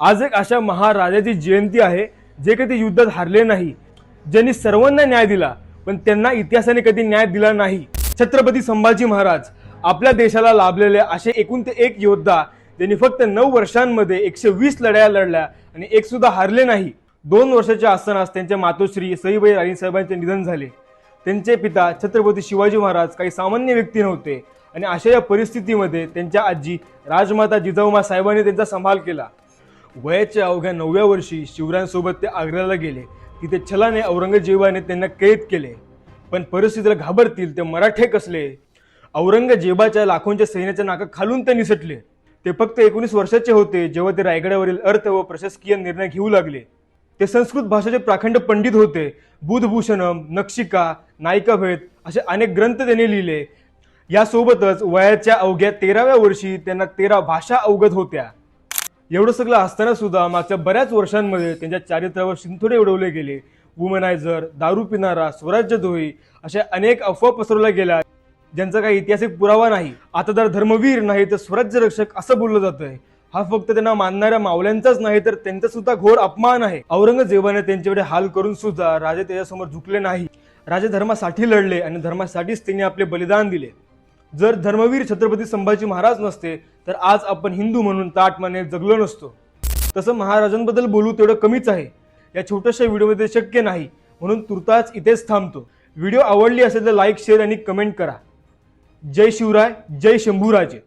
आज एक अशा महाराजाची जयंती आहे जे कधी युद्धात हारले नाही. ज्यांनी सर्वांना न्याय दिला पण त्यांना इतिहासाने कधी न्याय दिला नाही. छत्रपती संभाजी महाराज आपल्या देशाला लाभलेले असे एकूण ते एक योद्धा ज्यांनी फक्त नऊ वर्षांमध्ये एकशे वीस लढाया लढल्या आणि एक सुद्धा हारले नाही. दोन वर्षाच्या असतानाच त्यांच्या मातोश्री सईबाई राणीसाहेबांचे निधन झाले. त्यांचे पिता छत्रपती शिवाजी महाराज काही सामान्य व्यक्ती नव्हते आणि अशा या परिस्थितीमध्ये त्यांच्या आजी राजमाता जिजाऊमा साहेबांनी त्यांचा सांभाळ केला. वयाच्या अवघ्या नवव्या वर्षी शिवरायांसोबत ते आग्र्याला गेले. तिथे छलाने औरंगजेबाने त्यांना कैद केले. पण परिस्थितीला घाबरतील ते मराठे कसले? औरंगजेबाच्या लाखोंच्या सैन्याच्या नाका खालून ते निसटले. ते फक्त एकोणीस वर्षाचे होते जेव्हा ते रायगडावरील अर्थ व प्रशासकीय निर्णय घेऊ लागले. ते संस्कृत भाषेचे प्राखंड पंडित होते. बुधभूषणम नक्षिका नायिकाभेद असे अनेक ग्रंथ त्यांनी लिहिले. यासोबतच वयाच्या अवघ्या तेराव्या वर्षी त्यांना तेरा भाषा अवगत होत्या. एवढं सगळं असताना सुद्धा मागच्या बऱ्याच वर्षांमध्ये त्यांच्या चारित्र्यावर शिंथोडे उडवले गेले. वुमनायझर दारू पिणारा स्वराज्यद्रोही अशा अनेक अफवा पसरवल्या गेल्या. ज्यांचा काही ऐतिहासिक पुरावा नाही आता तर धर्मवीर नाही तर स्वराज्य रक्षक असं बोललं जातंय. हा फक्त त्यांना मानणाऱ्या मावल्यांचाच नाही तर त्यांचा सुद्धा घोर अपमान आहे. औरंगजेबाने त्यांच्याकडे हाल करून सुद्धा राजे त्याच्यासमोर झुकले नाही. राजे धर्मासाठी लढले आणि धर्मासाठीच त्यांनी आपले बलिदान दिले. जर धर्मवीर छत्रपती संभाजी महाराज नसते तर आज आपण हिंदू म्हणून ताटमाने जगलो नसतो. तसं महाराजांबद्दल बोलू तेवढं कमीच आहे. या छोट्याशा व्हिडिओमध्ये शक्य नाही म्हणून तुर्तास इथेच थांबतो. व्हिडिओ आवडली असेल तर लाईक शेअर आणि कमेंट करा. जय शिवराय जय शंभूराजे.